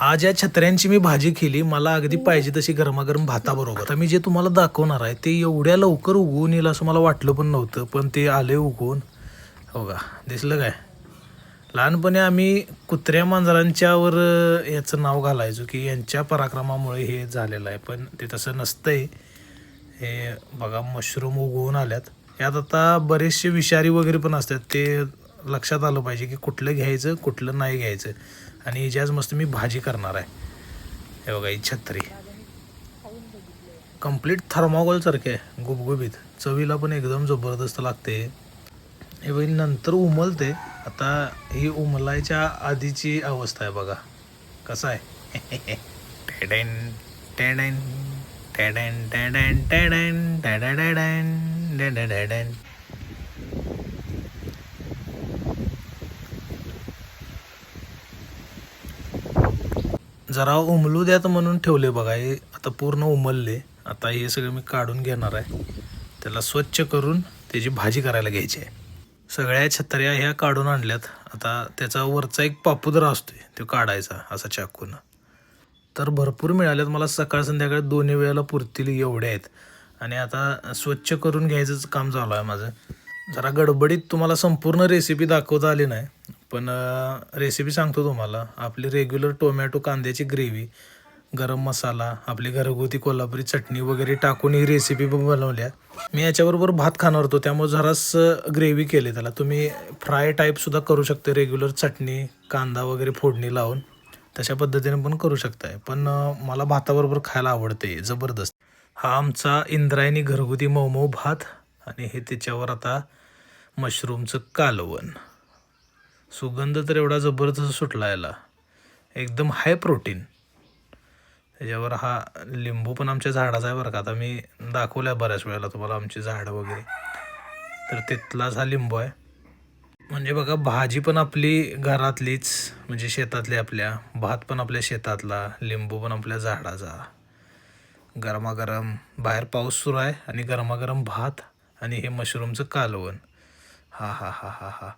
आज या छत्र्यांची मी भाजी केली मला अगदी पाहिजे तशी गरमागरम भाताबरोबर. आता मी जे तुम्हाला दाखवणार आहे ते एवढ्या लवकर उगवून येईल असं मला वाटलं पण नव्हतं पण ते आले उगवून. हो का? दिसलं काय? लहानपणी आम्ही कुत्र्या मांजरांच्यावर याचं नाव घालायचो की यांच्या पराक्रमामुळे हे झालेलं आहे पण ते तसं नसतंय. हे बघा मशरूम उगवून आल्यात. यात आता बरेचसे विषारी वगैरे पण असतात ते लक्षात आलं पाहिजे की कुठलं घ्यायचं कुठलं नाही घ्यायचं. आणि हिची आज मस्त मी भाजी करणार आहे. हे बघा ही छत्री. कंप्लीट थर्माकोलसारखे आहे गुबगुबीत. चवीला पण एकदम जबरदस्त लागते. हे बघ नंतर उमलते. आता ही उमलायच्या आधीची अवस्था आहे बघा. कसं आहे? टेडेन टेडेन टेडेन टेडेन टेडेन टॅडॅडॅडॅन डॅडॅडॅडॅन जरा उमलू द्यात म्हणून ठेवले बघा. हे आता पूर्ण उमलले. आता हे सगळं मी काढून घेणार आहे. त्याला स्वच्छ करून त्याची भाजी करायला घ्यायची आहे. सगळ्या छत्र्या ह्या काढून आणल्यात. आता त्याचा वरचा एक पापुदरा असतो आहे तो काढायचा असा चाकून. तर भरपूर मिळाल्यात. मला सकाळ संध्याकाळ दोन्ही वेळेला पुरतील एवढे आहेत. आणि आता स्वच्छ करून घ्यायचंच काम चालू आहे माझं. जरा गडबडीत तुम्हाला संपूर्ण रेसिपी दाखवता आली नाही. पण रेसिपी सांगतो तुम्हाला. आपली रेग्युलर टोमॅटो कांद्याची ग्रेव्ही गरम मसाला आपली घरगुती कोल्हापुरी चटणी वगैरे टाकून ही रेसिपी बनवल्या. मी याच्याबरोबर भात खाणार होतो त्यामुळे जरास ग्रेव्ही केली त्याला. तुम्ही फ्राय टाईपसुद्धा करू शकते रेग्युलर चटणी कांदा वगैरे फोडणी लावून. तशा पद्धतीने पण करू शकताय. पण मला भाताबरोबर खायला आवडते जबरदस्त. हा आमचा इंद्रायणी घरगुती मऊ भात आणि हे त्याच्यावर आता मशरूमचं कालवण. सुगंध तर एवढा जबरदस्त सुटला याला एकदम हाय प्रोटीन त्याच्यावर हा लिंबू पण आमच्या झाडाचा आहे बरं का. आता मी दाखवल्या बऱ्याच वेळेला तुम्हाला आमची झाडं वगैरे. तर तिथलाच हा लिंबू आहे. म्हणजे बघा भाजी पण आपली घरातलीच म्हणजे शेतातली आपल्या भात पण आपल्या शेतातला लिंबू पण आपल्या झाडाचा. गरमागरम बाहेर पाऊस सुरू आहे आणि गरमागरम भात आणि हे मशरूमचं कालवण. हा हा हा हा हा.